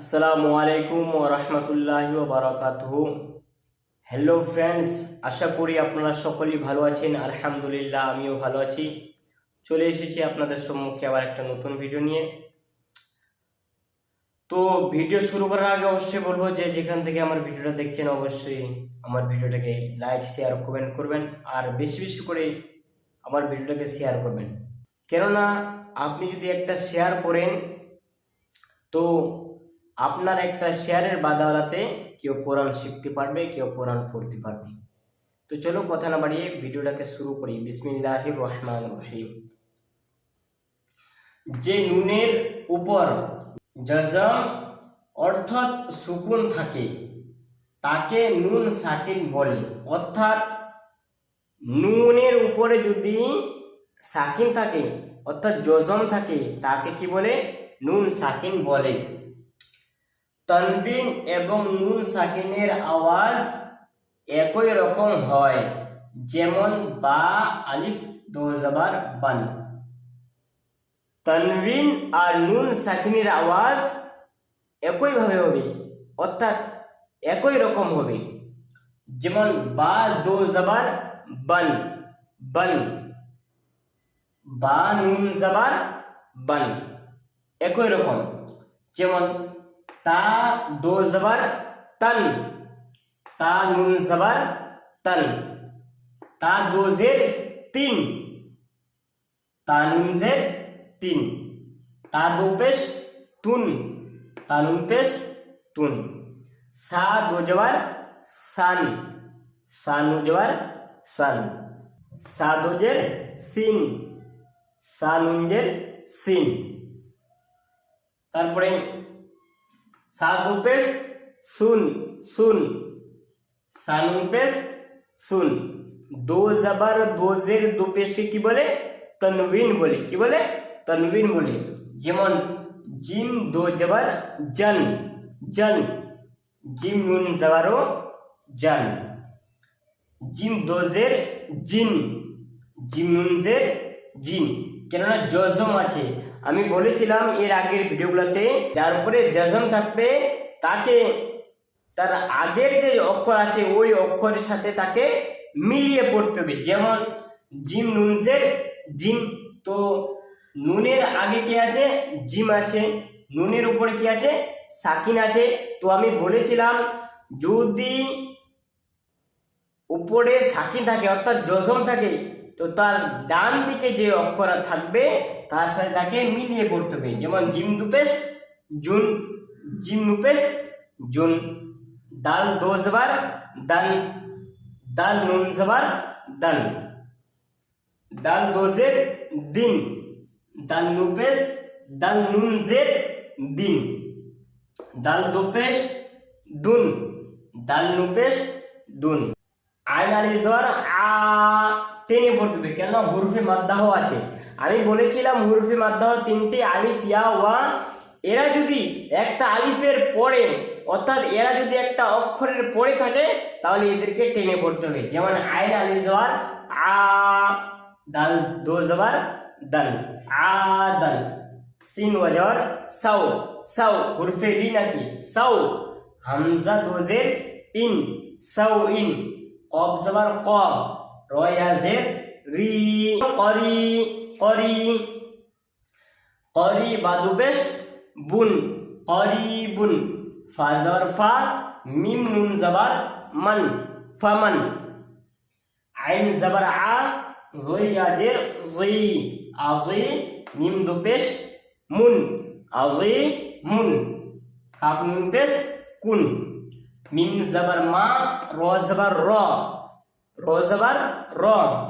আসসালামু আলাইকুম রহমতুল্লাহি বারাকাতুহ। হ্যালো ফ্রেন্ডস আশা করি আপনারা সকলেই ভালো আছেন। আলহামদুলিল্লাহ, আমিও ভালো আছি। চলে এসেছি আপনাদের সম্মুখে আবার একটা নতুন ভিডিও নিয়ে। তো ভিডিও শুরু করার আগে অবশ্যই বলব যে যেখান থেকে আমার ভিডিওটা দেখছেন, অবশ্যই আমার ভিডিওটাকে লাইক শেয়ার কমেন্ট করবেন। আর বেশি বেশি করে আমার ভিডিওটাকে শেয়ার করবেন। কেননা, আপনি যদি একটা শেয়ার করেন, তো আপনার একটা শেয়ারের বাদাওয়ালাতে কেউ কোরআন শিখতে পারবে, কেউ কোরআন পড়তে পারবে। তো চলো কথা না বাড়িয়ে ভিডিওটাকে শুরু করি। বিসমিল্লাহির রহমান রহিম। যে নুনের উপর জজম অর্থাৎ সুকুন থাকে, তাকে নুন সাকিন বলে। অর্থাৎ নুনের উপরে যদি সাকিন থাকে, অর্থাৎ জজম থাকে, তাকে কি বলে? নুন সাকিন বলে। তনবিন এবং নুন সাকিনের আওয়াজ একই রকম হয়, যেমন বা, আলিফ, দো জবার, বান। তনবিন আর নুন সাকিনের আওয়াজ একইভাবে হবে, অর্থাৎ একই রকম হবে, যেমন বা, দো জবার, বান বান। বা নুন জবার, বান। একই রকম, যেমন তা দো জবর তন তা নুন জবর তন তা দো জের তিন তা নুন জের তিন তা দো পেশ তুন তা নুন পেশ তুন সা দো জবর সান সা নু জবর সান সা দো জের সিন সা নুন জের সিন তারপরে সাধু পেশ সুন সুন সানুন পেশ সুন দো জবর দো জের দো পেশকে কি বলে তনবিন বলে কি বলে তনবিন বলে যেমন জিম দো জবর জন জন জিম নুন জবরও জন জিম দো জের জিন জিম নুন জের জিন কেননা জজম আছে। আমি বলেছিলাম এর আগের ভিডিওগুলোতে, যার উপরে জজম থাকবে, তাকে, তার আগের যে অক্ষর আছে, ওই অক্ষরের সাথে তাকে মিলিয়ে পড়তে হবে। যেমন, জিম নুনসের জিম, তো নুনের আগে কি আছে? জিম আছে। নুনের উপরে কি আছে? সাকিন আছে। তো আমি বলেছিলাম, যদি উপরে সাকিন থাকে, অর্থাৎ জজম থাকে তো তার ডান দিকে যে অক্ষর থাকবে, তার সাথে তাকে মিলিয়ে পড়তে হবে। যেমন জিম দুপেশ জুন, জিম নুপেশ জুন। দাল দো জবার দান দাল নুন জবার দান দাল দোজের দিন, দাল নুপেশ দাল নুন জের দিন। দাল দোপেশ দুন। দাল নুপেশ দুন। আইন আ টেনে পড়তে হবে কেন হুরফে মাদ্দাহ আছে। আমি বলেছিলাম হুরফে মাদ্দাহ তিনটে আলিফ, ইয়া, ওয়া। এরা যদি একটা আলিফের পরে, অর্থাৎ এরা যদি একটা অক্ষরের পরে থাকে, তাহলে এদেরকে টেনে পড়তে হবে। যেমন আইন আলিফ জোয়ার, আ, দাল, দো জবার দাল, আ, দাল। সিন ওয়াজর সাউ সাউ হুরফে লিন আছে সাউ হামজা দোজের ইন সাউ ইন। কব জবর কব রয়াজের রি করি করি। করি বাদুবেশ বুন, করি বুন। ফাজর ফা, মিম নুন জবর মান, ফামান। আইন জবর আ, জয়াজের জয়ী আজি মিম দুপেশ মুন আজি মুন। কাপ নুন পেশ কুন। মিম জবর মা, র জবর র। র জবর র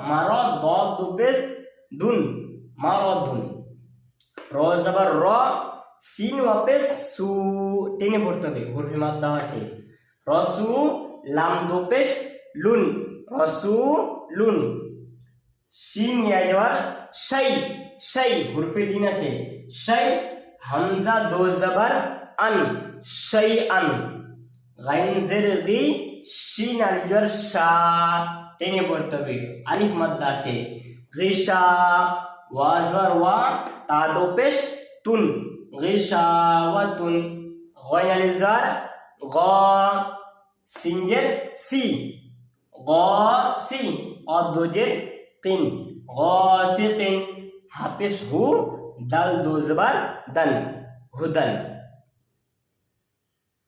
মার দ দুপেশ দুন মার দুন র জবর র সিন ওয়াপেশ সু টেনে পড়তে হবে। হুরফি মাদ্দা আছে। রসু, লাম দুপেশ লুন। রসু, লুন। সিন যাওয়ার শাই। শাই, হুরফি দিন আছে। শাই, হামজা, দো আন। শাই, আন। গাইন, জের, গি শিন আলিফের শা টেনে পড়তে হবে। আলিফ মাদ্দা আছে। গিশা ওয়াজার ওয়া তাদো পেশ তুন। গিশাওয়াতুন গয় আলিফ জার, গ সিঙ্গেল সি। গ সি অদ্দোজের তিন। গ সি তিন হাফিস হু, দাল দোজবার দান হুদান